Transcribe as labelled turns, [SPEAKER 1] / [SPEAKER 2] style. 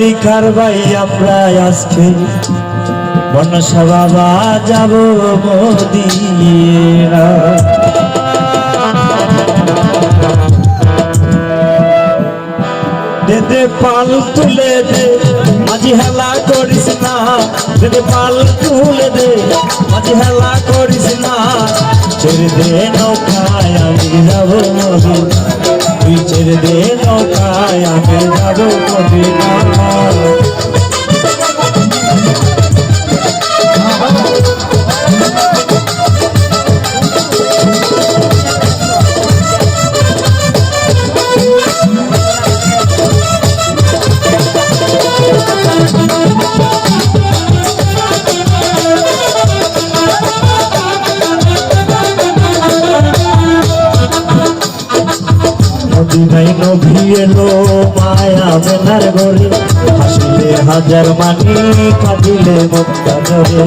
[SPEAKER 1] লিখার ভাই আমরা আজকে। মনসা বাবা, যাব মদিনা দে দে পাল তুলে দে, মাঝি হেলা করিস না। দে দে পাল তুলে দে, মাঝি হেলা করিস না। ছেড়ে দে নৌকায়, আমি যাব তুই দে নৌকায় আমি যাব মদিনা মদিনাই নভি এলো মায়া মেনার গরে হাসিলে হাজার মানি কাঁদিলে মুক্তা ধরে